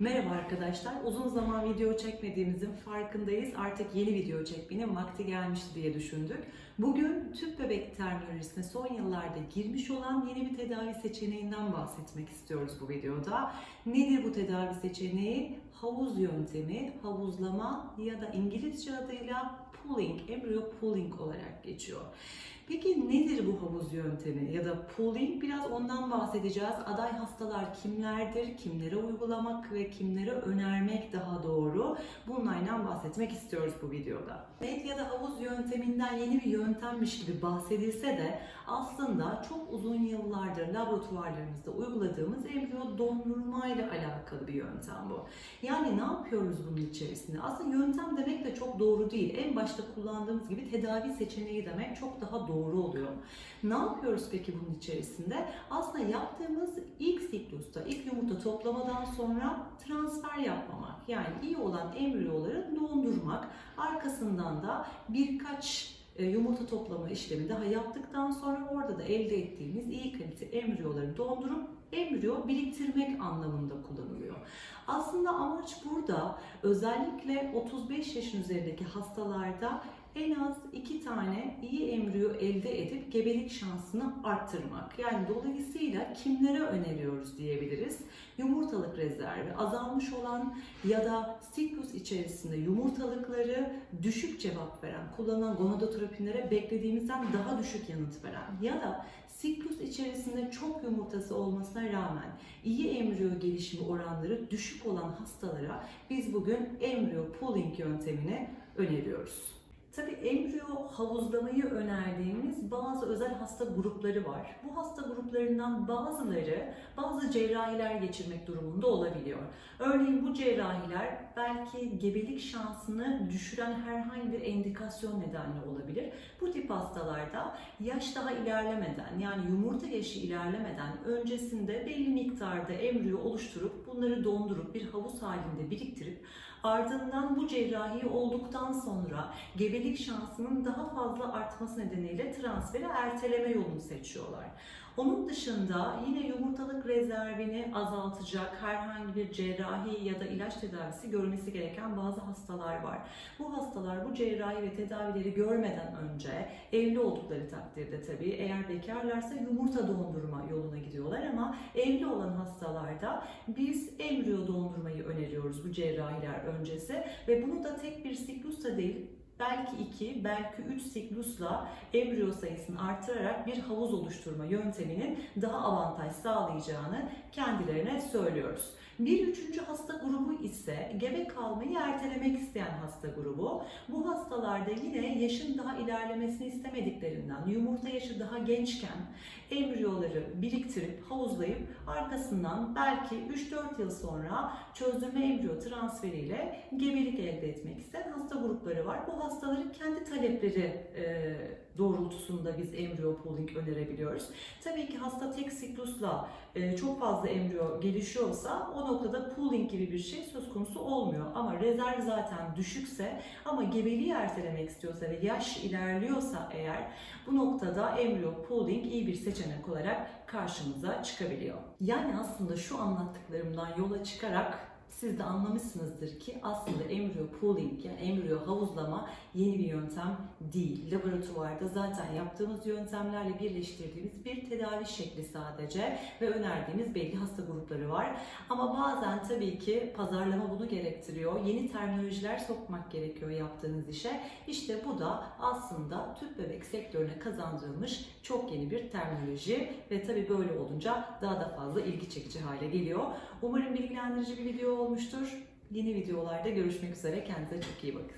Merhaba arkadaşlar. Uzun zaman video çekmediğimizin farkındayız. Artık yeni video çekmenin vakti gelmişti diye düşündük. Bugün tüp bebek terminolojisine son yıllarda girmiş olan yeni bir tedavi seçeneğinden bahsetmek istiyoruz bu videoda. Nedir bu tedavi seçeneği? Havuz yöntemi, havuzlama ya da İngilizce adıyla pulling, embryo pulling olarak geçiyor. Peki nedir bu havuz yöntemi ya da pooling? Biraz ondan bahsedeceğiz. Aday hastalar kimlerdir, kimlere uygulamak ve kimlere önermek daha doğru? Bunlardan bahsetmek istiyoruz bu videoda. Net ya da havuz yönteminden yeni bir yöntemmiş gibi bahsedilse de aslında çok uzun yıllardır laboratuvarlarımızda uyguladığımız embriyo dondurma ile alakalı bir yöntem bu. Yani ne yapıyoruz bunun içerisinde? Aslında yöntem demek de çok doğru değil. En başta kullandığımız gibi tedavi seçeneği demek çok daha doğru oluyor. Ne yapıyoruz peki bunun içerisinde? Aslında yaptığımız ilk siklusta, ilk yumurta toplamadan sonra transfer yapmamak. Yani iyi olan embriyoları dondurmak. Arkasından da birkaç yumurta toplama işlemi daha yaptıktan sonra orada da elde ettiğimiz iyi kalite embriyoları dondurup embriyo biriktirmek anlamında kullanılıyor. Aslında amaç burada özellikle 35 yaşın üzerindeki hastalarda en az iki tane iyi embriyo elde edip gebelik şansını arttırmak. Yani dolayısıyla kimlere öneriyoruz diyebiliriz. Yumurtalık rezervi azalmış olan ya da siklus içerisinde yumurtalıkları düşük cevap veren, kullanılan gonadotropinlere beklediğimizden daha düşük yanıt veren ya da siklus içerisinde çok yumurtası olmasına rağmen iyi embriyo gelişimi oranları düşük olan hastalara biz bugün embriyo pooling yöntemini öneriyoruz. Tabii embriyo havuzlamayı önerdiğimiz bazı özel hasta grupları var. Bu hasta gruplarından bazıları bazı cerrahiler geçirmek durumunda olabiliyor. Örneğin bu cerrahiler belki gebelik şansını düşüren herhangi bir endikasyon nedenle olabilir. Bu tip hastalarda yaş daha ilerlemeden yani yumurta yaşı ilerlemeden öncesinde belli miktarda embriyo oluşturup bunları dondurup bir havuz halinde biriktirip ardından bu cerrahi olduktan sonra gebelik şansının daha fazla artması nedeniyle transferi erteleme yolunu seçiyorlar. Onun dışında yine yumurtalık rezervini azaltacak herhangi bir cerrahi ya da ilaç tedavisi görmesi gereken bazı hastalar var. Bu hastalar bu cerrahi ve tedavileri görmeden önce evli oldukları takdirde tabii eğer bekarlarsa yumurta dondurma yoluna gidiyorlar ama evli olan hastalarda biz embriyo dondurmayı öneriyoruz bu cerrahiler öncesi ve bunu da tek bir siklusla değil belki 2, belki 3 siklusla embriyo sayısını artırarak bir havuz oluşturma yönteminin daha avantaj sağlayacağını kendilerine söylüyoruz. Bir üçüncü hasta grubu ise gebe kalmayı ertelemek isteyen hasta grubu. Bu hastalarda yine yaşın daha ilerlemesini istemediklerinden, yumurta yaşı daha gençken embriyoları biriktirip havuzlayıp arkasından belki 3-4 yıl sonra çözdürme embriyo transferiyle gebelik elde etmek isteyen hasta grupları var. Bu hastaların kendi talepleri e, doğrultusunda biz embriyo pooling önerebiliyoruz. Tabii ki hasta tek siklusla e, çok fazla embriyo gelişiyorsa o noktada pooling gibi bir şey söz konusu olmuyor. Ama rezerv zaten düşükse ama gebeliği ertelemek istiyorsa ve yaş ilerliyorsa eğer bu noktada embriyo pooling iyi bir seçenek olarak karşımıza çıkabiliyor. Yani aslında şu anlattıklarımdan yola çıkarak siz de anlamışsınızdır ki aslında embriyo pooling yani embriyo havuzlama yeni bir yöntem değil. Laboratuvarda zaten yaptığımız yöntemlerle birleştirdiğimiz bir tedavi şekli sadece ve önerdiğimiz belli hasta grupları var. Ama bazen tabii ki pazarlama bunu gerektiriyor. Yeni terminolojiler sokmak gerekiyor yaptığınız işe. İşte bu da aslında tüp bebek sektörüne kazandırılmış çok yeni bir terminoloji ve tabii böyle olunca daha da fazla ilgi çekici hale geliyor. Umarım bilgilendirici bir video olmuştur. Yeni videolarda görüşmek üzere. Kendinize çok iyi bakın.